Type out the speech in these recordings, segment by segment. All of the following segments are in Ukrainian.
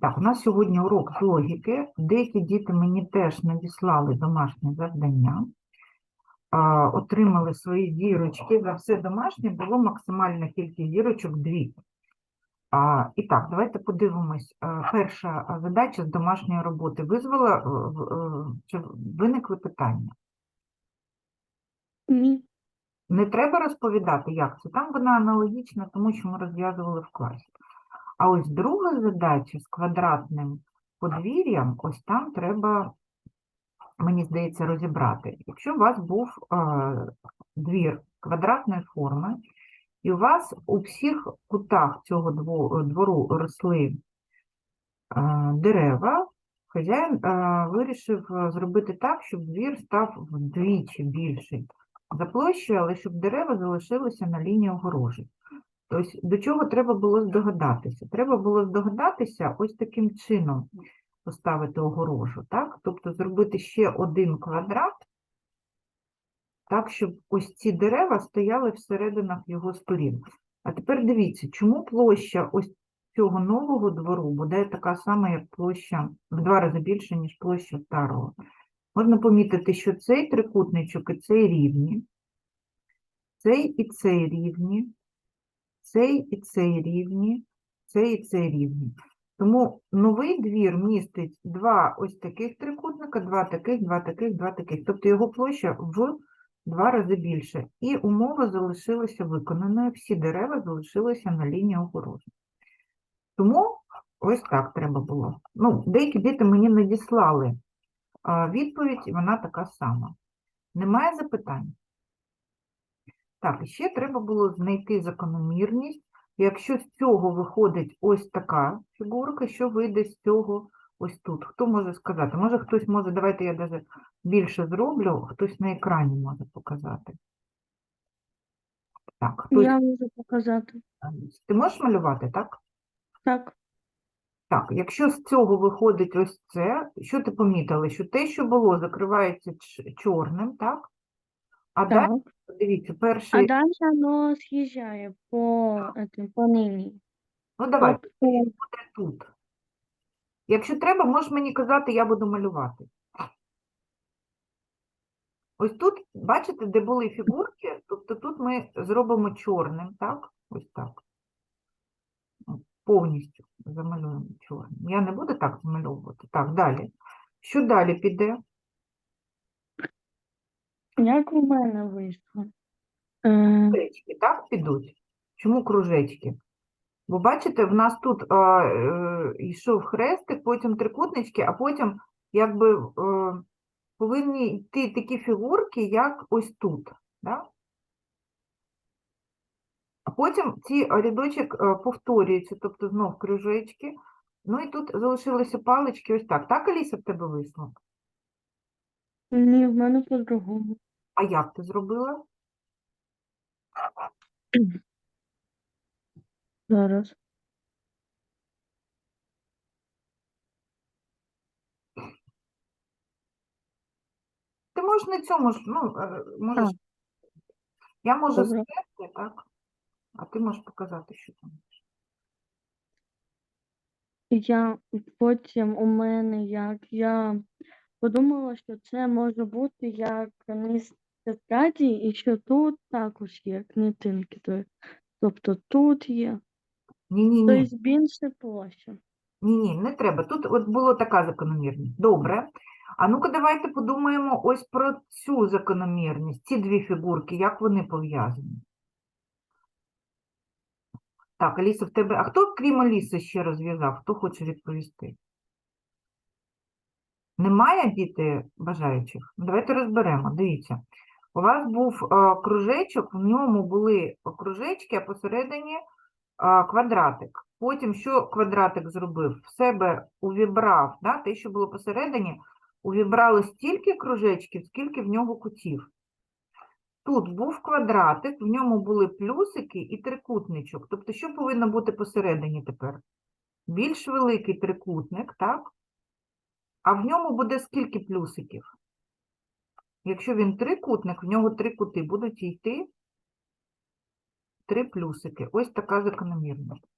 Так, у нас сьогодні урок з логіки. Деякі діти мені теж надіслали домашнє завдання, отримали свої зірочки. За все домашнє було максимальна кількість зірочок дві. І так, давайте подивимось. А, Перша задача з домашньої роботи визвала, е, е, чи виникли питання? Ні. Не треба розповідати, як це. Там вона аналогічна тому, що ми розв'язували в класі. А ось друга задача з квадратним подвір'ям, ось там треба, мені здається, розібрати. Якщо у вас був е, двір квадратної форми, і у вас у всіх кутах цього двору росли е, дерева, хазяїн е, вирішив зробити так, щоб двір став вдвічі більший за площею, але щоб дерева залишилися на лінії огорожі. Тобто до чого треба було здогадатися? Треба було здогадатися ось таким чином поставити огорожу, так? Тобто зробити ще один квадрат, так, щоб ось ці дерева стояли всерединах його сторін. А тепер дивіться, чому площа ось цього нового двору буде така сама, як площа в два рази більше, ніж площа старого. Можна помітити, що цей трикутничок і цей рівні, цей і цей рівні, цей і цей рівні, цей і цей рівні. Тому новий двір містить два ось таких трикутника, два таких, два таких, два таких. Тобто його площа в два рази більше. І умова залишилася виконаною, всі дерева залишилися на лінії огорожі. Тому ось так треба було. Ну, деякі діти мені надіслали відповідь, і вона така сама. Немає запитань? Так, і ще треба було знайти закономірність. Якщо з цього виходить ось така фігурка, що вийде з цього ось тут? Хто може сказати? Може хтось може, давайте я навіть більше зроблю, хтось на екрані може показати. Так, хтось, Я можу показати. ти можеш малювати, так? Так. Так, якщо з цього виходить ось це, що ти помітила? Що те, що було, закривається чорним, так? А далі, Дивіться, А далі воно з'їжджає по, этим, по лінії. ну давай, Тобто, буде тут. Якщо треба, можеш мені казати, я буду малювати. Ось тут, бачите, де були фігурки, тобто тут ми зробимо чорним, так? Ось так. Повністю замалюємо чорним. Я не буду так замальовувати. Так, далі. Що далі піде? Як у мене вийшло? Е, Кружечки, так, підуть? Чому кружечки? Бо бачите, в нас тут а, е, йшов хрестик, потім трикутнички, а потім якби е, повинні йти такі фігурки, як ось тут. Да? А потім ці рядочок е, повторюються, тобто знов кружечки. Ну і тут залишилися палички ось так. Так, Аліса, в тебе вийшло? ні, в мене по-другому. А як ти зробила? Зараз. Ти можеш на цьому ж, ну, е, можеш. Я можу Добре. стерти, так? А ти можеш показати, що там. Я потім у мене як я подумала, що це може бути як місце тетраді, і що тут також є клітинки. то- Тобто тут є. Ні-ні-ні. Тобто більше площа. Ні, ні, не треба. Тут от була така закономірність. Добре. А ну-ка давайте подумаємо ось про цю закономірність, ці дві фігурки, як вони пов'язані. Так, Аліса, в тебе. А хто, крім Аліси, ще розв'язав? Хто хоче відповісти? Немає діти бажаючих? Ну, Давайте розберемо. Дивіться. У вас був е, кружечок, в ньому були кружечки, а посередині е, квадратик. Потім що квадратик зробив? В себе увібрав, да, те, що було посередині, увібрало стільки кружечків, скільки в нього кутів. Тут був квадратик, в ньому були плюсики і трикутничок. Тобто, що повинно бути посередині тепер? Більш великий трикутник, так? А в ньому буде скільки плюсиків? Якщо він трикутник, в нього три кути будуть йти три плюсики. Ось така закономірність.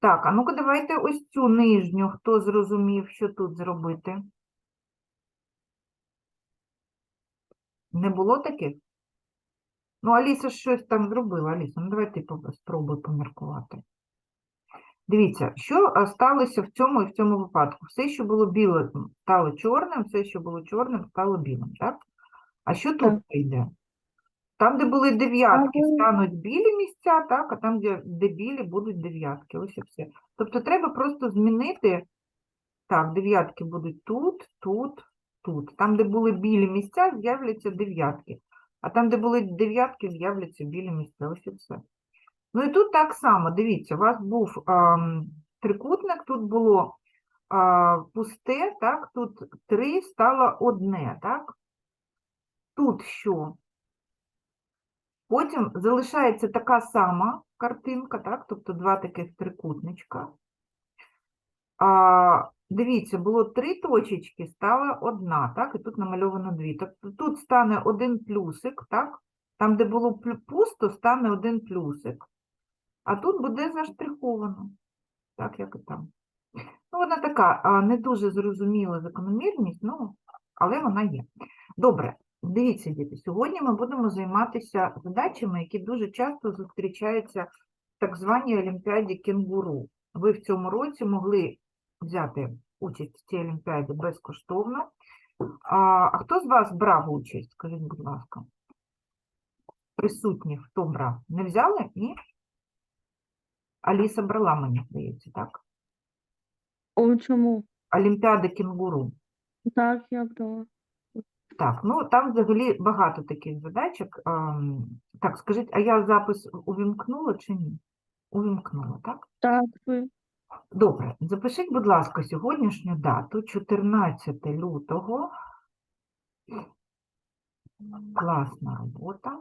Так, а ну-ка давайте ось цю нижню, хто зрозумів, що тут зробити. Не було таких? Ну, Аліса щось там зробила, Аліса, ну давай ти спробуй поміркувати. Дивіться, що сталося в цьому і в цьому випадку. Все, що було білим, стало чорним, все, що було чорним, стало білим, так? А що тут Так. йде? Там, де були дев'ятки, стануть білі місця, так, а там, де, де білі, будуть дев'ятки. Ось і все. Тобто треба просто змінити. Так, дев'ятки будуть тут, тут, тут. Там, де були білі місця, з'являться дев'ятки. А там, де були дев'ятки, з'являться білі місця. Ось і все. Ну і тут так само, дивіться, у вас був ам, трикутник, тут було а, пусте, так, тут три стало одне, так? Тут що? Потім залишається така сама картинка, так? Тобто два таких трикутничка. А, дивіться, було три точечки, стала одна, так? І тут намальовано дві. Тобто тут стане один плюсик, так? Там, де було пусто, стане один плюсик. А тут буде заштриховано, так, як і там. Ну, вона така не дуже зрозуміла закономірність, ну, але вона є. Добре, дивіться, діти, сьогодні ми будемо займатися задачами, які дуже часто зустрічаються в так званій Олімпіаді кенгуру. Ви в цьому році могли взяти участь в цій Олімпіаді безкоштовно. А, а хто з вас брав участь? Скажіть, будь ласка. Присутніх, хто брав? Не взяли? Ні? Аліса брала, мені здається, так? У чому? Олімпіада кінгуру. Так, я брала. Так, ну там взагалі багато таких задачок. Так, скажіть, а я запис увімкнула чи ні? Увімкнула, так? Так, ви. Добре, запишіть, будь ласка, сьогоднішню дату, 14 лютого. Класна робота.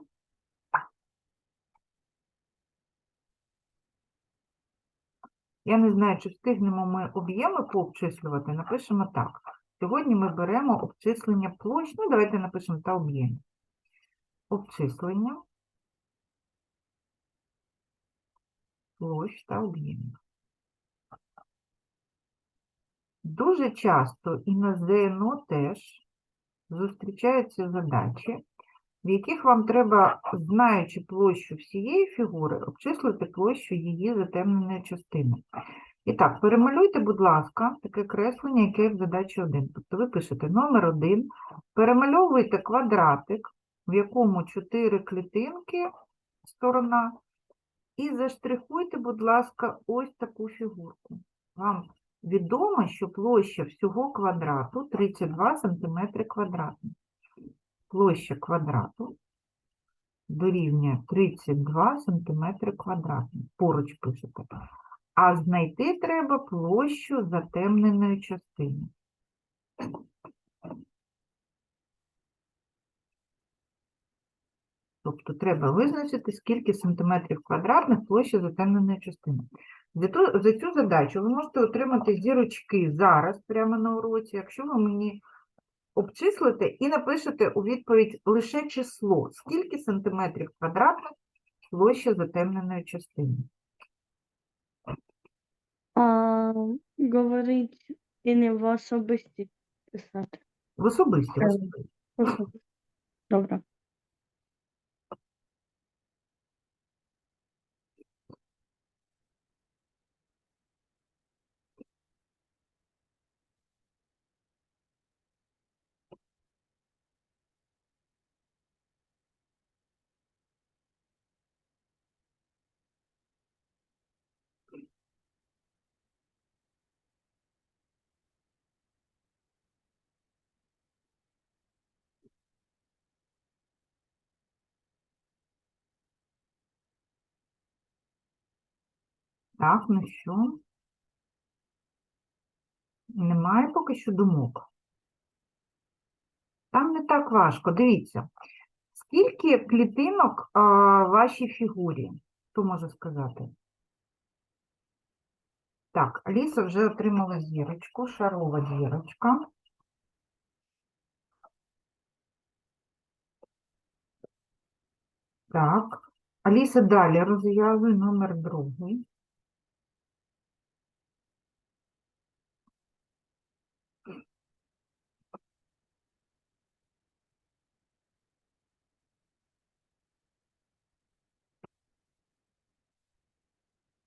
Я не знаю, чи встигнемо ми об'єми пообчислювати. Напишемо так. Сьогодні ми беремо обчислення площ. Ну, давайте напишемо та об'єм. Обчислення площ та об'ємів. Дуже часто і на ЗНО теж зустрічаються задачі, в яких вам треба, знаючи площу всієї фігури, обчислити площу її затемненої частини. І так, перемалюйте, будь ласка, таке креслення, яке в задачі 1. Тобто ви пишете номер 1, перемальовуєте квадратик, в якому 4 клітинки сторона, і заштрихуйте, будь ласка, ось таку фігурку. Вам відомо, що площа всього квадрату 32 см квадратних. Площа квадрату дорівнює 32 см квадратних. Поруч пишете. А знайти треба площу затемненої частини. Тобто треба визначити, скільки сантиметрів квадратних площа затемненої частини. За, ту, за цю задачу ви можете отримати зірочки зараз, прямо на уроці, якщо ви мені обчислите і напишете у відповідь лише число, скільки сантиметрів квадратних площа затемненої частини. А, говорить і не в особисті писати. В особисті. в Е, особисті. Особисті. Добре. Так, ну що? Немає поки що думок. Там не так важко. Дивіться, скільки клітинок а, в вашій фігурі? Хто може сказати? Так, Аліса вже отримала зірочку, шарова зірочка. Так, Аліса далі розв'язує номер другий.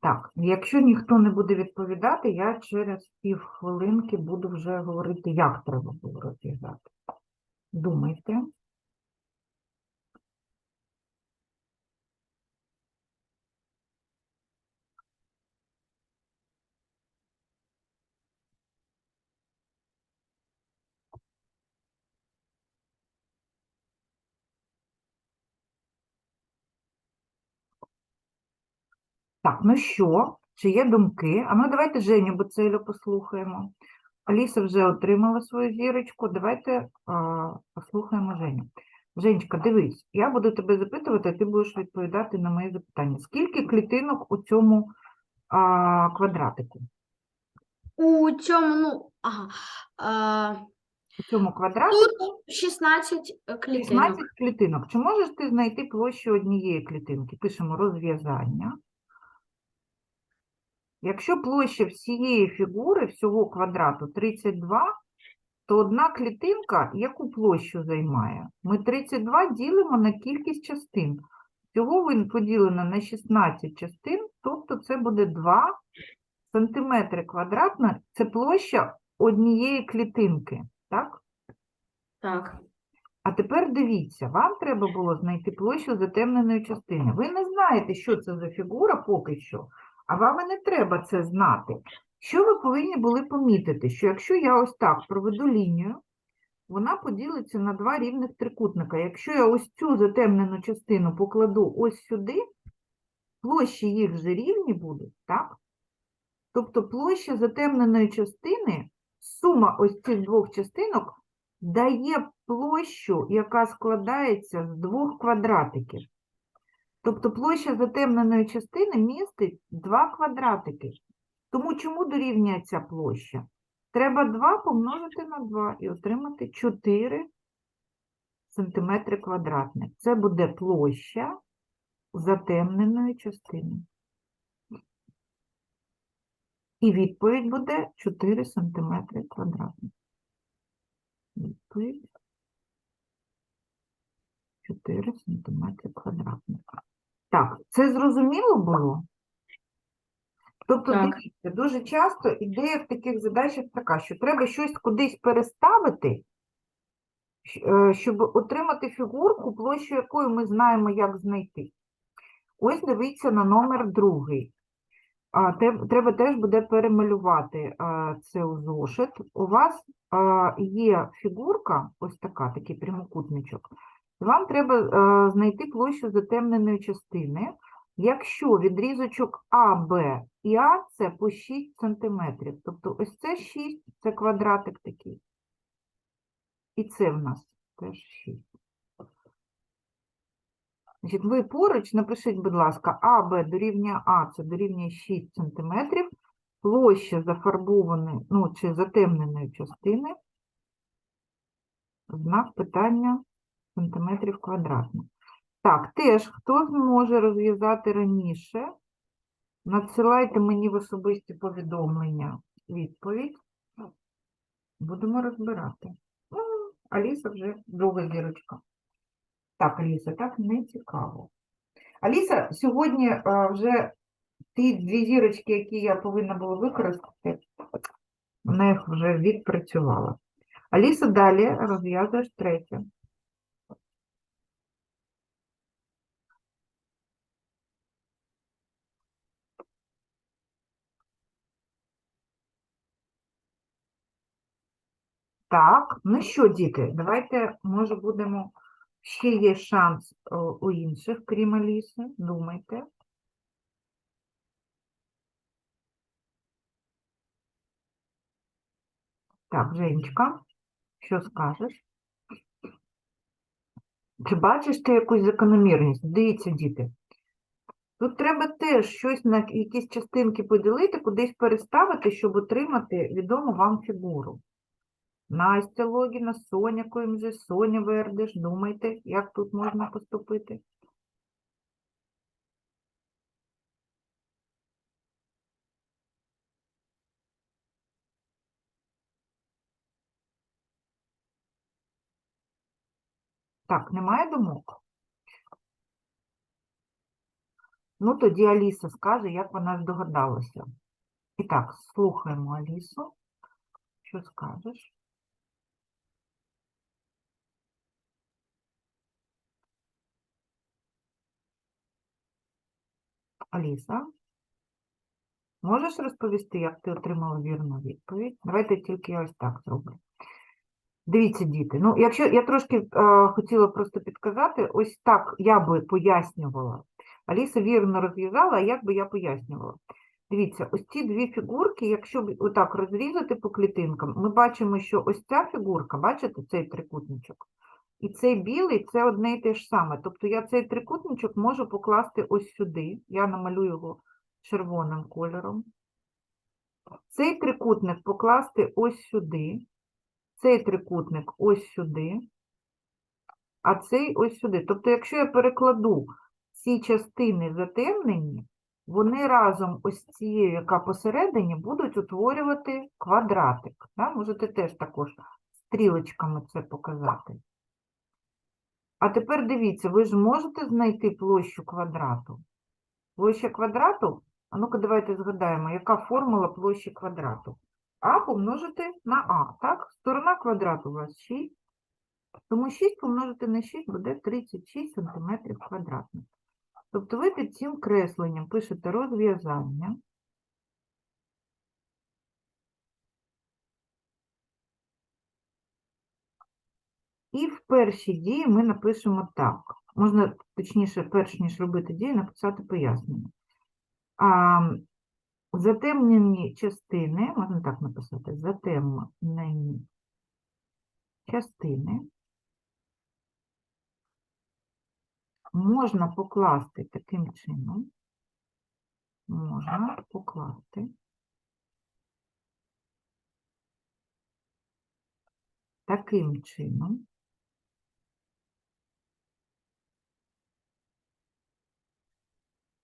Так, якщо ніхто не буде відповідати, я через півхвилинки буду вже говорити, як треба було розв'язати. Думайте. Так, ну що, чи є думки? А ну давайте Женю Боцелю послухаємо. Аліса вже отримала свою зірочку. Давайте а, послухаємо Женю. Женечка, дивись, я буду тебе запитувати, а ти будеш відповідати на мої запитання. Скільки клітинок у цьому а, квадратику? У цьому, ну, ага. А, У цьому квадратику тут 16 клітинок. 16 клітинок. Чи можеш ти знайти площу однієї клітинки? Пишемо розв'язання. Якщо площа всієї фігури, всього квадрату 32, то одна клітинка яку площу займає? Ми 32 ділимо на кількість частин. Всього він поділено на 16 частин, тобто це буде 2 сантиметри квадратна. Це площа однієї клітинки. Так? Так. А тепер дивіться, вам треба було знайти площу затемненої частини. Ви не знаєте, що це за фігура поки що, а вам і не треба це знати. Що ви повинні були помітити? Що якщо я ось так проведу лінію, вона поділиться на два рівних трикутника. Якщо я ось цю затемнену частину покладу ось сюди, площі їх же рівні будуть, так? Тобто площа затемненої частини, сума ось цих двох частинок дає площу, яка складається з двох квадратиків. Тобто площа затемненої частини містить два квадратики. Тому чому дорівнює ця площа? Треба 2 помножити на 2 і отримати 4 сантиметри квадратних. Це буде площа затемненої частини. І відповідь буде 4 сантиметри квадратних. Відповідь 4 сантиметри квадратних. Так, це зрозуміло було? Тобто, Так. дивіться, дуже часто ідея в таких задачах така, що треба щось кудись переставити, е, щоб отримати фігурку, площу якої ми знаємо, як знайти. Ось дивіться на номер другий. А, треба теж буде перемалювати а, це у зошит. У вас а, є фігурка, ось така, такий прямокутничок. Вам треба знайти площу затемненої частини, якщо відрізочок АБ і А це по 6 см. Тобто ось це 6, це квадратик такий. І це в нас теж 6. Значить, ви поруч напишіть, будь ласка, АБ дорівнює А, це дорівнює 6 см, площа зафарбованої, ну, чи затемненої частини, знак питання сантиметрів квадратних. Так, теж, хто зможе розв'язати раніше, надсилайте мені в особисті повідомлення відповідь. Будемо розбирати. Ну, Аліса вже друга зірочка. Так, Аліса, так не цікаво. Аліса, сьогодні а, вже ті дві зірочки, які я повинна була використати, вона їх вже відпрацювала. Аліса, далі розв'язуєш третє. Так, ну що, діти, давайте, може, будемо. Ще є шанс у інших, крім Аліси. Думайте. Так, Женечка, що скажеш? Чи бачиш ти якусь закономірність? Дивіться, діти. Тут треба теж щось на якісь частинки поділити, кудись переставити, щоб отримати відому вам фігуру. Настя Логіна, Соня Коїмже, Соня Вердиш. Думайте, як тут можна поступити. Так, немає думок? Ну, тоді Аліса скаже, як вона здогадалася. І так, слухаємо Алісу. Що скажеш? Аліса, можеш розповісти, як ти отримала вірну відповідь? Давайте тільки ось так зроблю. Дивіться, діти. Ну, якщо я трошки е, хотіла просто підказати, ось так я би пояснювала. Аліса вірно розв'язала, а як би я пояснювала? Дивіться, ось ці дві фігурки, якщо отак розрізати по клітинкам, ми бачимо, що ось ця фігурка, бачите, цей трикутничок, і цей білий це одне і те ж саме. Тобто я цей трикутничок можу покласти ось сюди. Я намалюю його червоним кольором. Цей трикутник покласти ось сюди, цей трикутник ось сюди, а цей ось сюди. Тобто, якщо я перекладу ці частини затемнені, вони разом ось цією, яка посередині, будуть утворювати квадратик. Да? Можете теж також стрілочками це показати. А тепер дивіться, ви ж можете знайти площу квадрату? Площа квадрату, а ну-ка давайте згадаємо, яка формула площі квадрату? А помножити на А, так? Сторона квадрату у вас 6, тому 6 помножити на 6 буде 36 см квадратних. Тобто ви під цим кресленням пишете розв'язання. І в першій дії ми напишемо так. Можна, точніше, перш ніж робити дію, написати пояснення. А, затемнені частини, можна так написати, затемнені частини можна покласти таким чином. Можна покласти таким чином,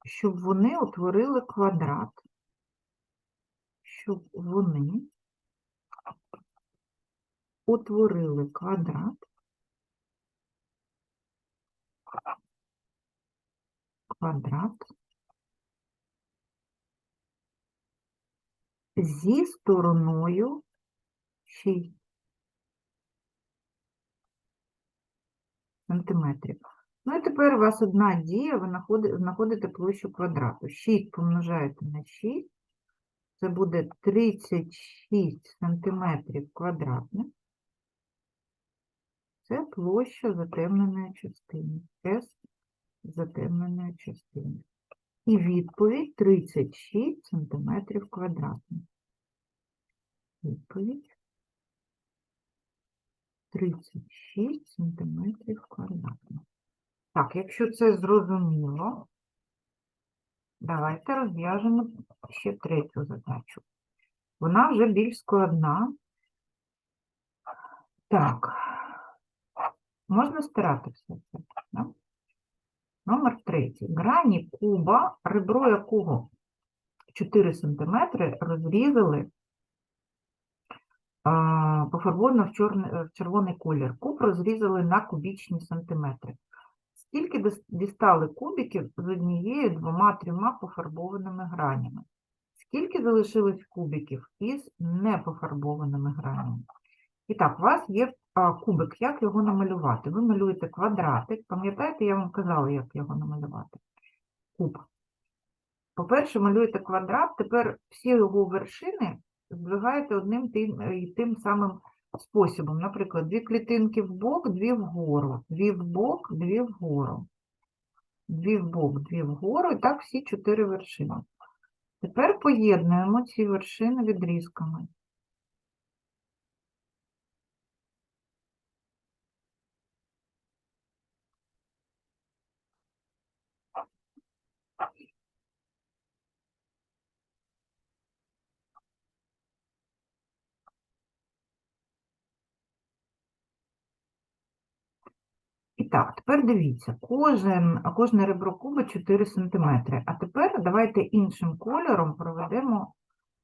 щоб вони утворили квадрат, щоб вони утворили квадрат, квадрат зі стороною 6 сантиметрів. Ну і тепер у вас одна дія, ви знаходи- знаходите площу квадрату. 6 помножаєте на 6, це буде 36 сантиметрів квадратних. Це площа затемненої частини. S затемненої частини. І відповідь 36 сантиметрів квадратних. Відповідь 36 сантиметрів квадратних. Так, якщо це зрозуміло, давайте розв'яжемо ще третю задачу. Вона вже більш складна. Так, можна стирати все це. Да? Номер третій. Грані куба, ребро якого 4 см, розрізали пофарбовано в, в червоний колір. Куб розрізали на кубічні сантиметри. Скільки дістали кубиків з однією, двома, трьома пофарбованими гранями? Скільки залишилось кубиків із непофарбованими гранями? І так, у вас є кубик, як його намалювати? Ви малюєте квадратик. Пам'ятаєте, я вам казала, як його намалювати? Куб. По-перше, малюєте квадрат, тепер всі його вершини здвигаєте одним тим, е, і тим самим способом. Наприклад, дві клітинки вбок, дві вгору, дві вбок, дві вгору, дві вбок, дві вгору, і так всі чотири вершини. Тепер поєднуємо ці вершини відрізками. Так, тепер дивіться, кожен, кожне ребро куба 4 см. А тепер давайте іншим кольором проведемо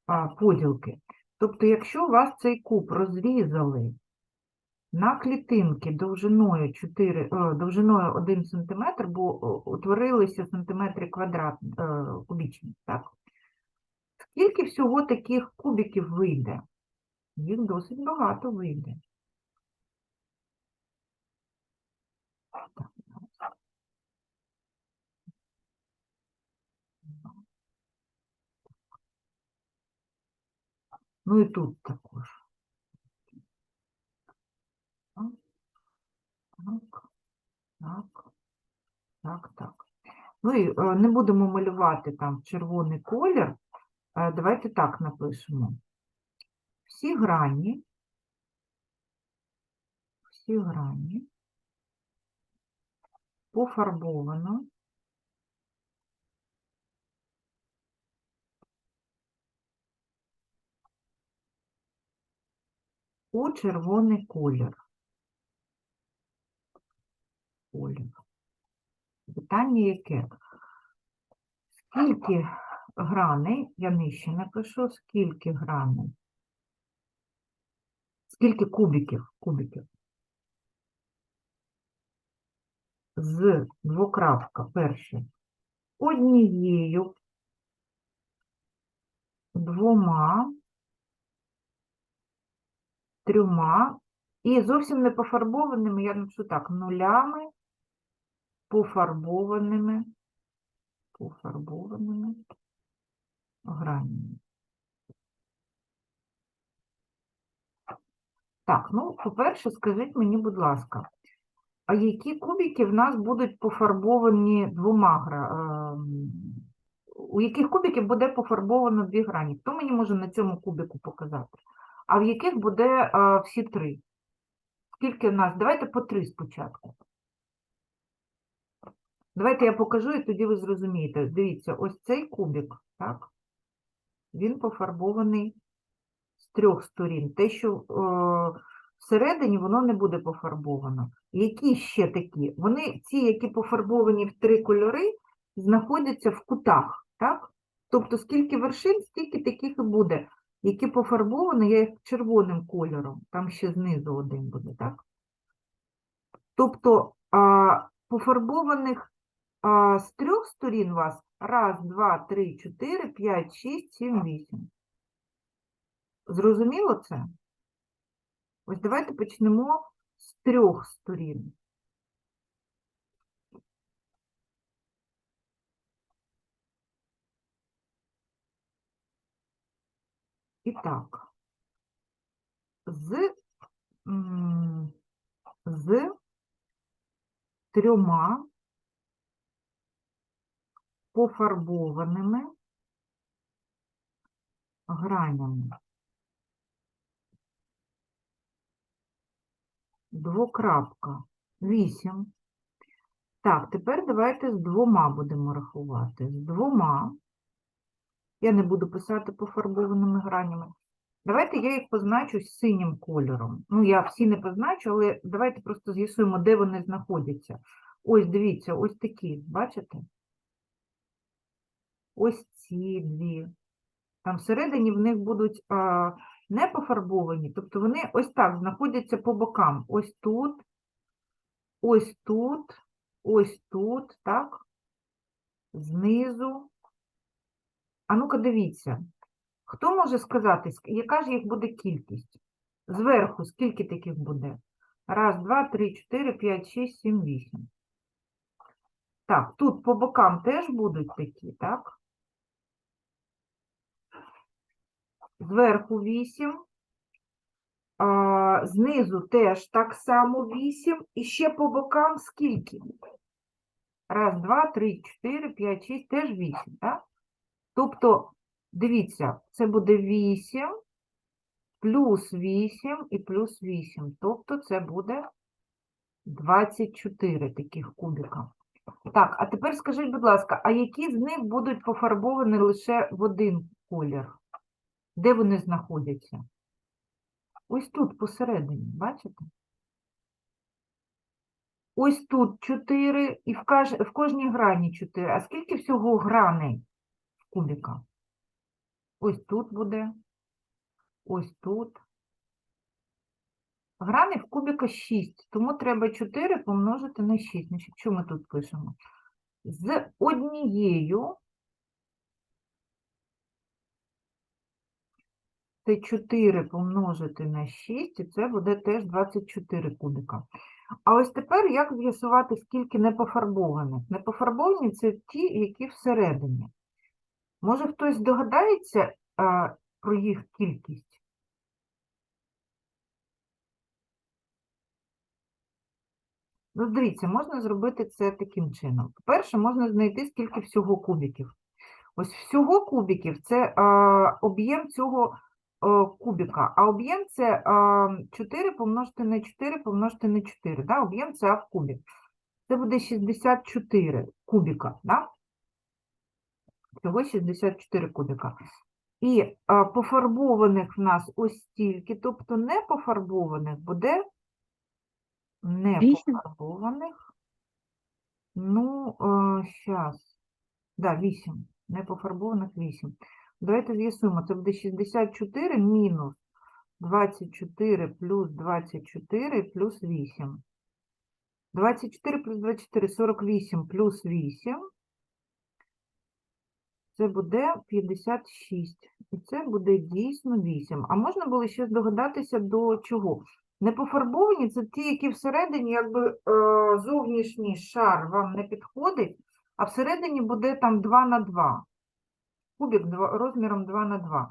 а, поділки. Тобто, якщо у вас цей куб розрізали на клітинки довжиною 4, е, довжиною 1 см, бо е, утворилися сантиметри квадрат, е, кубічні, так? Скільки всього таких кубиків вийде? Їх досить багато вийде. Так, зараз. Ну і тут також. Так, так, так, так. Ну і е, не будемо малювати там червоний колір. Е, Давайте так напишемо. Всі грані, всі грані пофарбовано у червоний колір. Колір. Питання яке? Скільки граней, я нижче напишу, скільки граней? Скільки кубиків? Кубиків? З двокрапка перше. Однією, двома, трьома і зовсім не пофарбованими, я напишу так, нулями, пофарбованими, пофарбованими гранями. Так, ну, по-перше, скажіть мені, будь ласка, а які кубики в нас будуть пофарбовані двома гра... ем, У яких кубиків буде пофарбовано дві грані? Хто мені може на цьому кубику показати? А в яких буде е, всі три? Скільки в нас? Давайте по три спочатку. Давайте я покажу, і тоді ви зрозумієте. Дивіться, ось цей кубик, так? Він пофарбований з трьох сторін. Те, що е, всередині, воно не буде пофарбовано. Які ще такі? Вони, ці, які пофарбовані в три кольори, знаходяться в кутах, так? Тобто, скільки вершин, стільки таких і буде. Які пофарбовані, я їх червоним кольором, там ще знизу один буде, так? Тобто, а, пофарбованих а, з трьох сторін у вас раз, два, три, чотири, п'ять, шість, сім, вісім. Зрозуміло це? Ось давайте почнемо з трьох сторін. І так, з, з трьома пофарбованими гранями. Двокрапка. Вісім. Так, тепер давайте з двома будемо рахувати. З двома. Я не буду писати пофарбованими гранями. Давайте я їх позначу синім кольором. Ну, я всі не позначу, але давайте просто з'ясуємо, де вони знаходяться. Ось, дивіться, ось такі, бачите? Ось ці дві. Там всередині в них будуть не пофарбовані, тобто вони ось так знаходяться по бокам. Ось тут, ось тут, ось тут, так? Знизу. А ну-ка дивіться. Хто може сказати, яка ж їх буде кількість? Зверху скільки таких буде? Раз, два, три, чотири, п'ять, шість, сім, вісім. Так, тут по бокам теж будуть такі, так? Зверху 8. А, знизу теж так само 8. І ще по бокам скільки? Раз, два, три, чотири, п'ять, шість, теж 8, так? Тобто, дивіться, це буде 8, плюс 8 і плюс 8. Тобто це буде 24 таких кубика. Так, а тепер скажіть, будь ласка, а які з них будуть пофарбовані лише в один колір? Де вони знаходяться? Ось тут посередині, бачите? Ось тут 4 і в, каж... в кожній грані 4. А скільки всього граней в кубіка? Ось тут буде, ось тут. Граней в кубіка 6, тому треба 4 помножити на 6. Значить, що ми тут пишемо? З однією це 4 помножити на 6, і це буде теж 24 кубіка. А ось тепер як з'ясувати, скільки непофарбованих? Непофарбовані це ті, які всередині. Може, хтось догадається а, про їх кількість? Ну, дивіться, можна зробити це таким чином. По-перше, можна знайти, скільки всього кубиків. Ось всього кубиків це об'єм цього а, кубика, а об'єм це 4 помножити на 4 помножити на 4. Да? Об'єм це А в кубік. Це буде 64 кубіка. Да? Всього 64 кубіка. І а, пофарбованих в нас ось стільки, тобто не пофарбованих буде не пофарбованих. Ну, зараз. Да, 8. Не пофарбованих 8. Давайте з'ясуємо. Це буде 64 мінус 24 плюс 24 плюс 8. 24 плюс 24 – 48 плюс 8. Це буде 56. І це буде дійсно 8. А можна було ще здогадатися до чого? Непофарбовані це ті, які всередині, якби е, зовнішній шар вам не підходить, а всередині буде там 2 на 2. Кубик розміром 2 на 2.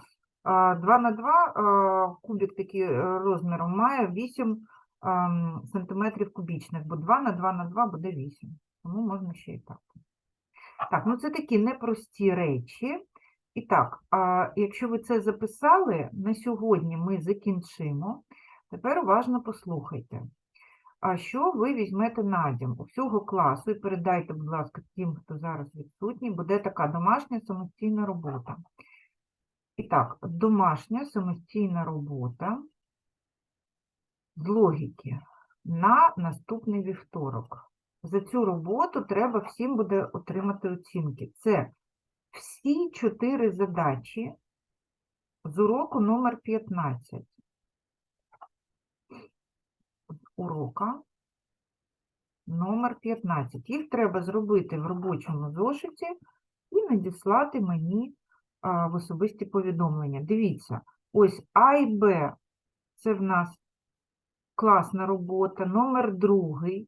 2 на 2 е, кубик такий е, розміром має 8 ем, сантиметрів кубічних, бо 2 на 2 на 2 буде 8. Тому можна ще і так. Так, ну це такі непрості речі. І так, якщо ви це записали, на сьогодні ми закінчимо. Тепер уважно послухайте. А що ви візьмете на дім? У всього класу і передайте, будь ласка, тим, хто зараз відсутній, буде така домашня самостійна робота. І так, домашня самостійна робота з логіки на наступний вівторок. За цю роботу треба всім буде отримати оцінки. Це всі чотири задачі з уроку номер 15. З урока номер 15. Їх треба зробити в робочому зошиті і надіслати мені в особисті повідомлення. Дивіться, ось А і Б це в нас класна робота, номер другий.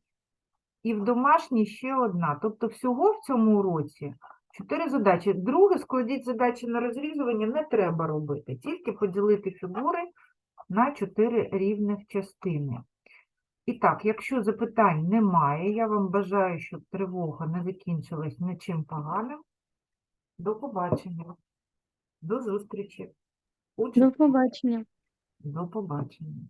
І в домашній ще одна. Тобто всього в цьому уроці чотири задачі. Друге, складіть задачі на розрізування не треба робити, тільки поділити фігури на чотири рівних частини. І так, якщо запитань немає, я вам бажаю, щоб тривога не закінчилась нічим поганим. До побачення. До зустрічі. До побачення. До побачення.